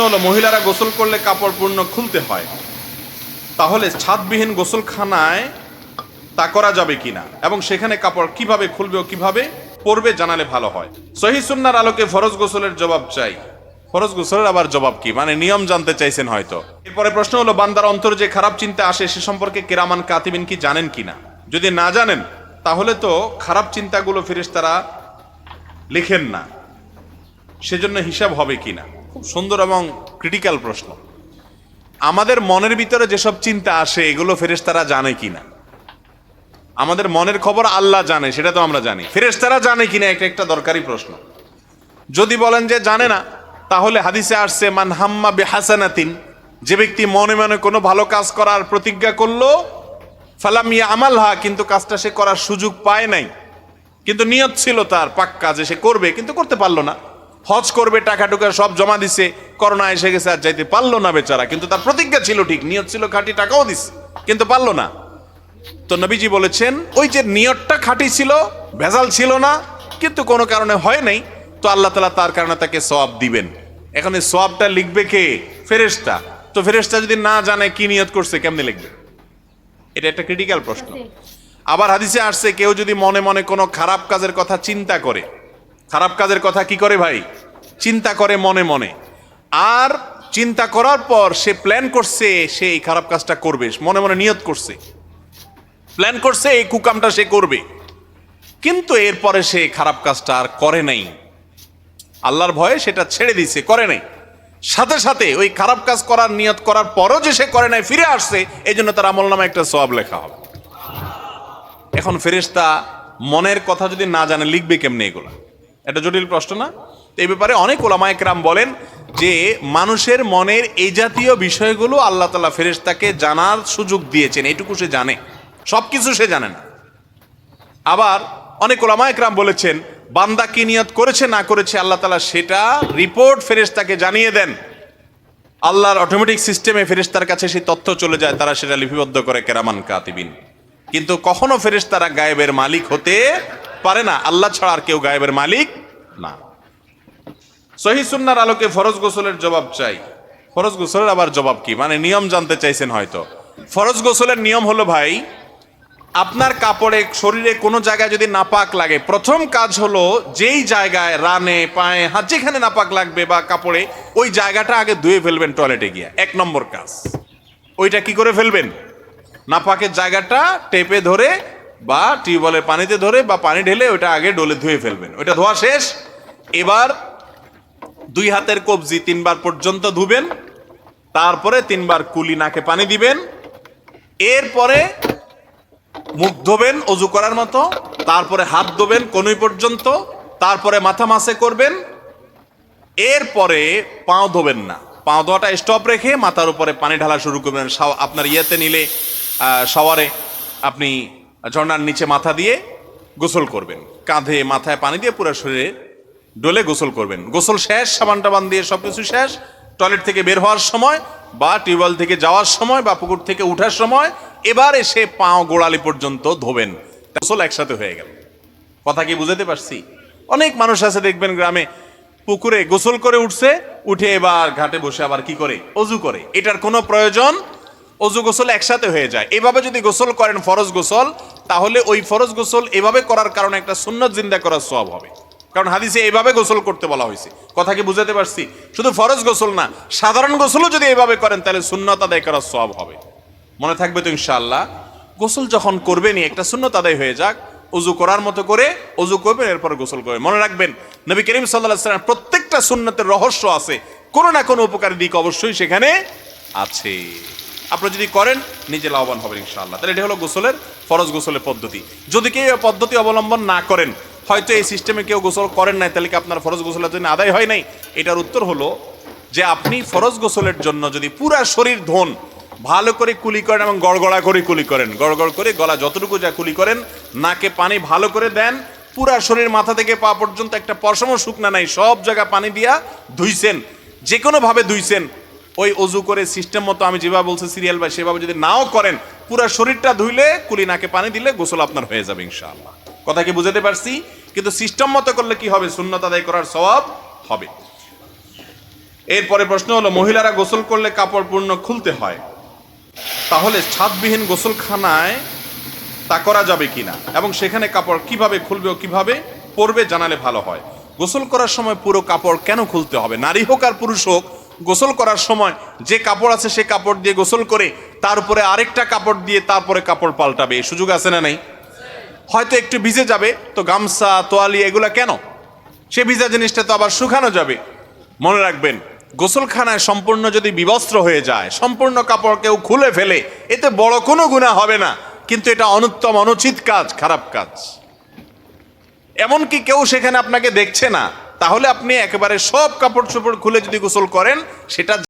হলো, মহিলারা গোসল করলে কাপড় পূর্ণ খুলতে হয়। তাহলে ছাদবিহীন গোসলখানায় তা করা যাবে কিনা? এবং সেখানে কাপড় কীভাবে খুলবে ও কীভাবে পরবে জানালে ভালো হয়। সহি সুন্নার আলোকে ফরজ গোসলের জবাব চাই। ফরজ গোসলের আবার জবাব কি? মানে নিয়ম জানতে চাইছেন হয়তো। এরপরে প্রশ্ন হলো, বান্দার অন্তর যে খারাপ চিন্তা আসে সে সম্পর্কে কেরামান কাতিবিন কি জানেন কিনা? যদি না জানেন, তাহলে তো খারাপ চিন্তাগুলো ফেরেশতারা লিখেন না। সেজন্য হিসাব হবে কিনা? খুব সুন্দর এবং ক্রিটিক্যাল প্রশ্ন। আমাদের মনের ভিতরে যেসব চিন্তা আসে, এগুলো ফেরেশতারা জানে কিনা? আমাদের মনের খবর আল্লাহ জানে, সেটা তো আমরা জানি। ফেরেশতারা জানে কি না একটা একটা দরকারি প্রশ্ন। যদি বলেন যে জানে না, তাহলে হাদিসে আসছে, মান হাম্মা বেহাসানাতিন যে ব্যক্তি মনে মনে কোনো ভালো কাজ করার প্রতিজ্ঞা করল ফালামিয়া আমালহা কিন্তু কাজটা সে করার সুযোগ পায় নাই। কিন্তু নিয়ত ছিল তার পাক্কা যে সে করবে, কিন্তু করতে পারল না। হজ করবে টাকা টুকা সব জমা দিছে করোনা এসে গেছে আর যাইতে পারল না বেচারা। কিন্তু তার প্রতিজ্ঞা ছিল ঠিক নিয়ত ছিল খাঁটি টাকাও দিছে কিন্তু পারল না। তো নবীজি বলেছেন ওই যে নিয়তটা খাঁটি ছিল ভেজাল ছিল না কিন্তু কোনো কারণে হয় নাই তো আল্লাহ তালা তার কারণে তাকে সওয়াব দিবেন। এখন এই সওয়াবটা লিখবে কে? ফেরেশতা। তো ফেরেশতা যদি না জানে কি নিয়ত করছে কেমনি লিখবে? এটা একটা ক্রিটিক্যাল প্রশ্ন। আবার হাদিসে আসছে কেউ যদি মনে মনে কোনো খারাপ কাজের কথা চিন্তা করে খারাপ কাজের কথা কি করে ভাই? চিন্তা করে মনে মনে। আর চিন্তা করার পর সে প্ল্যান করছে, সে এই খারাপ কাজটা করবে, মনে মনে নিয়ত করছে। প্ল্যান করছে এই কুকামটা সে করবে। কিন্তু এরপরে সে খারাপ কাজটা আর করে নাই। আল্লাহর ভয়ে সেটা ছেড়ে দিছে, করে নাই। সাথে সাথে ওই খারাপ কাজ করার, নিয়ত করার পরও যে সে করে নাই, ফিরে আসছে এই জন্য তার আমল নামে একটা সব লেখা হবে। এখন ফেরেশতা মনের কথা যদি না জানে, লিখবে কেমনে এগুলা? এটা জটিল প্রশ্ন না? এই ব্যাপারে অনেক ওলামায় কেরাম বলেন যে মানুষের মনের এই জাতীয় বিষয়গুলো আল্লাহ তালা ফেরেশতাকে জানার সুযোগ দিয়েছেন এইটুকু সে জানে। সব কিছু সে জানে না। আবার অনেক ওলামায় কেরাম বলেছেন, বান্দা কি নিয়ত করেছে, না করেছে, আল্লাহ তালা সেটা রিপোর্ট ফেরেশতাকে জানিয়ে দেন। আল্লাহর অটোমেটিক সিস্টেমে ফেরেশতার কাছে সেই তথ্য চলে যায়, তারা সেটা লিপিবদ্ধ করে কেরামান কাতিবিন। কিন্তু কখনো ফেরেশতারা গায়েবের মালিক হতে পারে না, আল্লাহ ছাড়া আর কেউ গায়েবের মালিক না। সহি সুন্নার আলোকে ফরজ গোসলের জবাব চাই। ফরজ গোসলের আবার জবাব কি? মানে নিয়ম জানতে চাইছেন হয়তো। ফরজ গোসলের নিয়ম হলো ভাই, আপনার কাপড়ে শরীরে কোনো জায়গায় যদি নাপাক লাগে, প্রথম কাজ হলো যেই জায়গায় রানে, পায়ে, হাত যেখানে নাপাক লাগবে বা কাপড়ে, ওই জায়গাটা আগে ধুয়ে ফেলবেন টয়লেটে গিয়ে। এক নম্বর কাজ। ওইটা কি করে ফেলবেন? নাপাকের জায়গাটা টেপে ধরে বা টিউবওয়েলের পানিতে ধরে বা পানি ঢেলে ওইটা আগে ডোলে ধুয়ে ফেলবেন। ওইটা ধোয়া শেষ। এবার দুই হাতের কবজি তিনবার পর্যন্ত ধুবেন তারপরে তিনবার কুলি নাকে পানি দিবেন এরপরে মুখ ধোবেন অজু করার মতো তারপরে হাত ধোবেন কনুই পর্যন্ত তারপরে মাথা মাসে করবেন এরপরে পাও ধোবেন না। পাও ধোয়াটা স্টপ রেখে মাথার উপরে পানি ঢালা শুরু করবেন। আপনার ইয়েতে নিলে আহ, শাওয়ারে আপনি ঝর্ণার নিচে মাথা দিয়ে গোসল করবেন। কাঁধে মাথায় পানি দিয়ে পুরো শরীরে ডলে গোসল করবেন। গোসল শেষ সাবান টাবান দিয়ে সব কিছু শেষ, টয়লেট থেকে বের হওয়ার সময় বা টিউবওয়েল থেকে যাওয়ার সময় বা পুকুর থেকে উঠার সময় এবার এসে পাও গোড়ালি পর্যন্ত ধোবেন। গোসল একসাথে হয়ে গেল। কথা কি বুঝাতে পারছি? অনেক মানুষ আছে দেখবেন গ্রামে, পুকুরে গোসল করে উঠছে, উঠে এবার ঘাটে বসে আবার কি করে? অজু করে। এটার কোনো প্রয়োজন? অজু গোসল একসাথে হয়ে যায়। এভাবে যদি গোসল করেন ফরজ গোসল, তাহলে ওই ফরজ গোসল এভাবে করার কারণে একটা সুন্নত জিন্দা করার সব হবে। কারণ হাদিসে এইভাবে গোসল করতে বলা হয়েছে। কথা কি বুঝাতে পারছি? শুধু ফরজ গোসল না, সাধারণ গোসলও যদি এভাবে করেন, তাহলে সুন্নত আদায় করার সব হবে। মনে থাকবে তো ইনশাআল্লাহ, গোসল যখন করবেনই, একটা সুন্নত আদায় হয়ে যাক অজু করার মতো করে অজু করবেন, এরপর গোসল করবেন। মনে রাখবেন, নবী করিম সাল্লাহ সাল্লাম প্রত্যেকটা সুন্নতের রহস্য আছে। কোনো না কোনো উপকারী দিক অবশ্যই সেখানে আছে। আপনারা যদি করেন, নিজে লাভবান হবেন ইনশাআল্লাহ। তাহলে এটা হলো গোসলের, ফরজ গোসলের পদ্ধতি। যদি কেউ পদ্ধতি অবলম্বন না করেন হয়তো এই সিস্টেমে কেউ গোসল করেন নাই, তাহলে কি আপনার ফরজ গোসলের জন্য আদায় হয় নাই? এটার উত্তর হলো যে আপনি ফরজ গোসলের জন্য যদি পুরা শরীর ধন, ভালো করে কুলি করেন এবং গড়গড়া করে কুলি করেন, গড়গড় করে গলা যতটুকু যা কুলি করেন, নাকে পানি ভালো করে দেন, পুরা শরীর মাথা থেকে পা পর্যন্ত একটা পশমও শুকনা নাই, সব জায়গা পানি দিয়া ধুইছেন যে কোনোভাবে ধুইছেন, ওই অজু করে সিস্টেম মতো আমি যেভাবে বলছি, সিরিয়াল বা সেভাবে যদি নাও করেন, পুরা শরীরটা ধুইলে, কুলি নাকে পানি দিলে গোসল আপনার হয়ে যাবে ইনশাআল্লাহ। কথা কি বুঝাতে পারছি? কিন্তু সিস্টেম মতো করলে কি হবে? শূন্যতা আদায় করার স্বভাব হবে। এরপরে প্রশ্ন হলো, মহিলারা গোসল করলে কাপড় পূর্ণ খুলতে হয়। তাহলে ছাদবিহীন গোসলখানায় তা করা যাবে কিনা? এবং সেখানে কাপড় কীভাবে খুলবে ও কীভাবে পরবে জানালে ভালো হয়। গোসল করার সময় পুরো কাপড় কেন খুলতে হবে? নারী হোক আর পুরুষ হোক, গোসল করার সময় যে কাপড় আছে সে কাপড় দিয়ে গোসল করে, তার উপরে আরেকটা কাপড় দিয়ে তারপরে কাপড় পাল্টাবে। সুযোগ আছে না নেই? হয়তো একটু ভিজে যাবে, তো গামছা, তোয়ালি, এগুলো কেন? সে ভিজা জিনিসটা তো আবার শুকানো যাবে। মনে রাখবেন, গোসলখানায় সম্পূর্ণ যদি বিবস্ত্র হয়ে যায়, সম্পূর্ণ কাপড় কেউ খুলে ফেলে, এতে বড় কোনো গুণা হবে না, কিন্তু এটা অনুত্তম, অনুচিত কাজ, খারাপ কাজ। এমনকি কেউ সেখানে আপনাকে দেখছে না, তাহলে আপনি একেবারে সব কাপড় চোপড় খুলে যদি গোসল করেন, সেটা